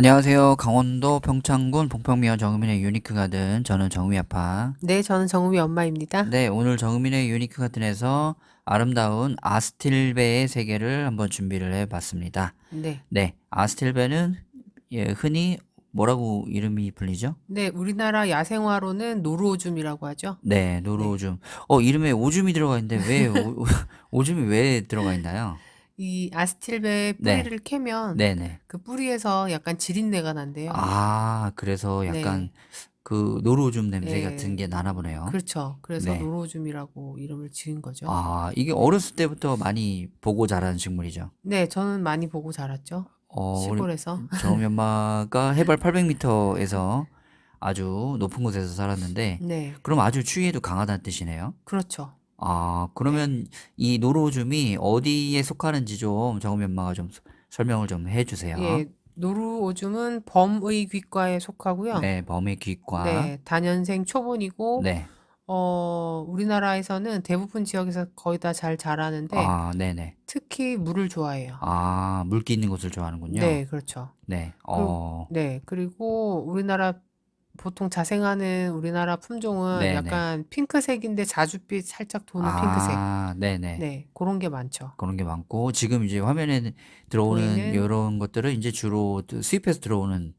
안녕하세요. 강원도 평창군 봉평면 정의민의 유니크 가든 저는 정의 아빠. 네, 저는 정우미 엄마입니다. 네, 오늘 정의민의 유니크 가든에서 아름다운 아스틸베의 세계를 한번 준비를 해봤습니다. 네. 네, 아스틸베는 예, 흔히 뭐라고 이름이 불리죠? 네, 우리나라 야생화로는 노루오줌이라고 하죠. 네, 네. 노루오줌. 어, 이름에 오줌이 들어가 있는데 왜 오, 오줌이 왜 들어가 있나요? 이 아스틸베 네, 뿌리를 캐면 네, 네. 그 뿌리에서 약간 지린내가 난대요. 아, 그래서 약간 네. 그 노루오줌 냄새 같은 네. 게 나나 보네요. 그렇죠. 그래서 네. 노루오줌이라고 이름을 지은 거죠. 아, 이게 어렸을 때부터 많이 보고 자란 식물이죠. 네, 저는 많이 보고 자랐죠. 어, 우리 시골에서. 정우미 엄마가 해발 800m에서 아주 높은 곳에서 살았는데, 네, 그럼 아주 추위에도 강하다는 뜻이네요. 그렇죠. 아, 네. 그러면 이 노루오줌이 어디에 속하는지 좀 정우미 엄마가 좀 서- 설명을 좀 해주세요. 예, 노루오줌은 범의귀과에 속하고요. 네, 범의 귀과. 네, 다년생 초본이고 네. 어, 우리나라에서는 대부분 지역에서 거의 다 잘 자라는데 아, 네네. 특히 물을 좋아해요. 아, 물기 있는 곳을 좋아하는군요. 네, 그렇죠. 네. 그, 어, 네, 그리고 우리나라 보통 자생하는 우리나라 품종은 네네. 약간 핑크색인데 자줏빛 살짝 도는 핑크색. 아, 네네. 네, 그런 게 많죠. 그런 게 많고 지금 이제 화면에 들어오는 보이는 이런 것들은 이제 주로 또 수입해서 들어오는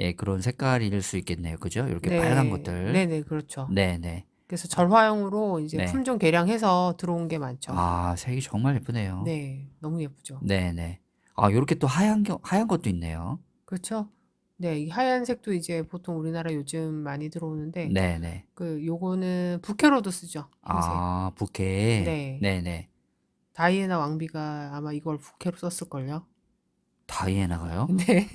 예, 그런 색깔일 수 있겠네요. 그죠? 이렇게 빨간 네, 것들. 네, 네, 그렇죠. 네, 네. 그래서 절화형으로 이제 네. 품종 개량해서 들어온 게 많죠. 아, 색이 정말 예쁘네요. 네, 너무 예쁘죠. 네, 네. 아, 요렇게 또 하얀 겨- 하얀 것도 있네요. 그렇죠? 네, 이 하얀색도 이제 보통 우리나라 요즘 많이 들어오는데 네, 네. 그 요거는 부케로도 쓰죠. 흰색. 아, 부케. 네. 네, 네. 다이애나 왕비가 아마 이걸 부케로 썼을걸요. 다이애나가요? 네.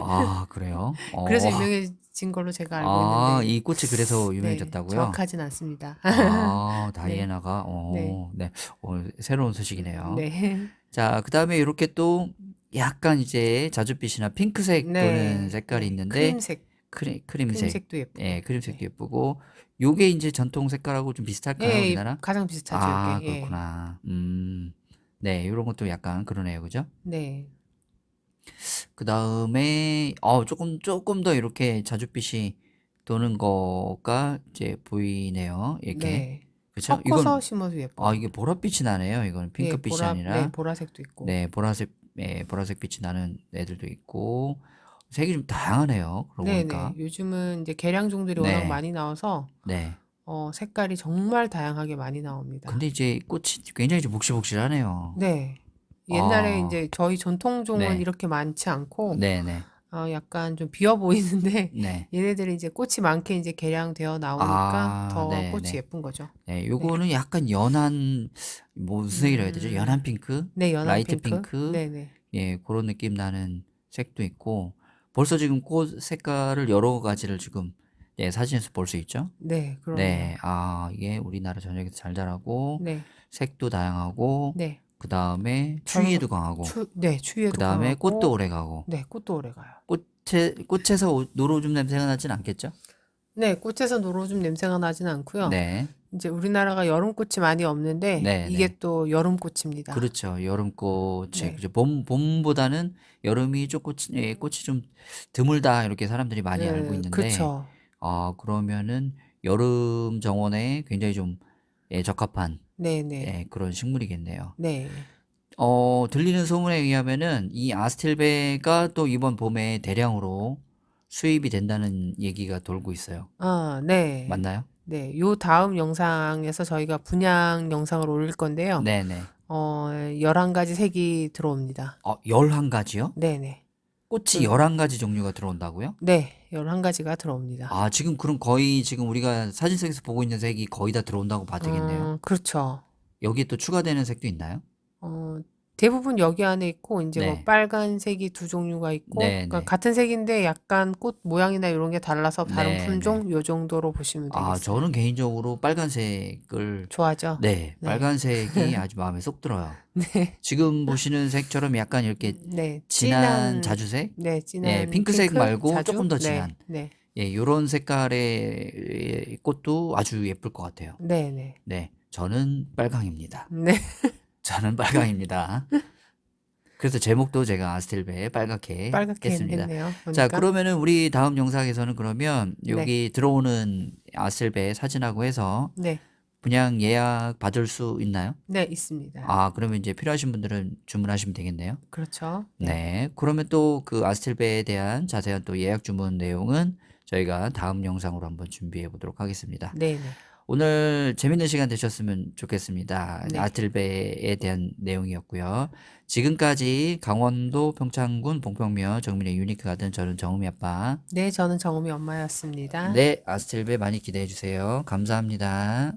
아, 그래요? 그래서 어. 유명해진 걸로 제가 알고 아, 있는데 이 꽃이 그래서 네, 유명해졌다고요? 정확하진 않습니다. 아, 네. 다이애나가 네. 어, 네. 어, 새로운 소식이네요. 네. 자, 그 다음에 이렇게 또 약간 이제 자줏빛이나 핑크색 도는 네. 색깔이 네. 있는데 크림색. 크림, 크림색. 크림색도 예쁘고. 예, 크림색도 네. 예쁘고 요게 이제 전통 색깔하고 좀 비슷할까요, 예, 우리나라? 가장 비슷하죠, 아, 이게. 예. 그렇구나. 음. 네, 이런 것도 약간 그러네요. 그죠? 네. 그다음에 어, 조금 조금 더 이렇게 자줏빛이 도는 거가 이제 보이네요. 이렇게. 네. 그렇죠? 섞어서 이건 심어도. 아, 이게 보랏빛이 나네요. 이거는 네, 핑크빛이 보라, 아니라 네, 보라색도 있고. 네, 보라색, 예, 보라색 빛이 나는 애들도 있고, 색이 좀 다양하네요. 그러고 네, 보니까. 네. 요즘은 이제 계량종들이 워낙 네, 많이 나와서 네. 어, 색깔이 정말 다양하게 많이 나옵니다. 근데 이제 꽃이 굉장히 좀 복실복실하네요. 네. 옛날에 아, 이제 저희 전통종은 네, 이렇게 많지 않고 네, 네, 어, 약간 좀 비어 보이는데 네. 얘네들이 이제 꽃이 많게 이제 개량되어 나오니까 아, 더 네, 꽃이 네. 예쁜 거죠. 네, 네. 요거는 약간 연한, 뭐 무슨 색이라 해야 되죠? 연한 음, 핑크? 네, 연한 라이트 핑크. 핑크? 네, 네. 예, 그런 느낌 나는 색도 있고, 벌써 지금 꽃 색깔을 여러 가지를 지금, 예, 사진에서 볼 수 있죠? 네, 그러네요. 네, 아, 이게 우리나라 전역에서 잘 자라고, 네, 색도 다양하고, 네. 그 다음에 절, 추위에도 강하고, 추, 네, 그 추위에도 다음에 꽃도 강하고, 오래 가고, 네, 꽃도 오래 가요. 꽃에, 꽃에서 오- 노로우줌 냄새가 나진 않겠죠? 네, 꽃에서 노로좀 냄새가 나진 않고요. 네, 이제 우리나라가 여름꽃이 많이 없는데 네, 이게 네. 또 여름꽃입니다. 그렇죠. 여름꽃이, 네, 그죠. 봄, 봄보다는 여름이 좀 꽃이, 예, 꽃이 좀 드물다, 이렇게 사람들이 많이 알고 네, 있는데, 그렇죠. 아, 그러면은 여름 정원에 굉장히 좀, 예, 적합한, 네, 네, 예, 그런 식물이겠네요. 네. 어, 들리는 소문에 의하면은 이 아스틸베가 또 이번 봄에 대량으로 수입이 된다는 얘기가 돌고 있어요. 아, 네. 맞나요? 네, 요 다음 영상에서 저희가 분양 영상을 올릴 건데요. 네네. 어, 11가지 색이 들어옵니다. 어, 11가지요? 네네. 꽃이 그, 11가지 종류가 들어온다고요? 네, 11가지가 들어옵니다. 아, 지금 그럼 거의 지금 우리가 사진 속에서 보고 있는 색이 거의 다 들어온다고 봐도 되겠네요. 음, 그렇죠. 여기에 또 추가되는 색도 있나요? 어, 대부분 여기 안에 있고, 이제 뭐 네. 빨간색이 두 종류가 있고, 그러니까 네네. 같은 색인데 약간 꽃 모양이나 이런 게 달라서 다른 네네. 품종? 요 정도로 보시면 아, 되겠어요. 저는 개인적으로 빨간색을, 좋아하죠? 네, 네. 빨간색이 아주 마음에 쏙 들어요. 네. 지금 보시는 색처럼 약간 이렇게 네, 진한 자주색? 네, 예, 진한 핑크색 핑크? 말고 자주? 조금 더 네, 진한, 네, 예, 요런 색깔의 꽃도 아주 예쁠 것 같아요. 네, 네. 네, 저는 빨강입니다. 네. 저는 빨강입니다. 그래서 제목도 제가 아스텔베 빨갛게 빨갛게 했습니다. 했네요. 자. 그러면은 우리 다음 영상에서는 그러면 네. 여기 들어오는 아스텔베 사진하고 해서 네. 분양 예약 받을 수 있나요? 네, 있습니다. 아, 그러면 이제 필요하신 분들은 주문하시면 되겠네요. 그렇죠. 네. 그러면 또 그 아스텔베에 대한 자세한 또 예약 주문 내용은 저희가 다음 영상으로 한번 준비해 보도록 하겠습니다. 네, 네. 오늘 재밌는 시간 되셨으면 좋겠습니다. 네. 아틀베에 대한 내용이었고요. 지금까지 강원도 평창군 봉평면 정민의 유니크 가든 저는 정음이 아빠. 네, 저는 정음이 엄마였습니다. 네, 아스텔베 많이 기대해 주세요. 감사합니다.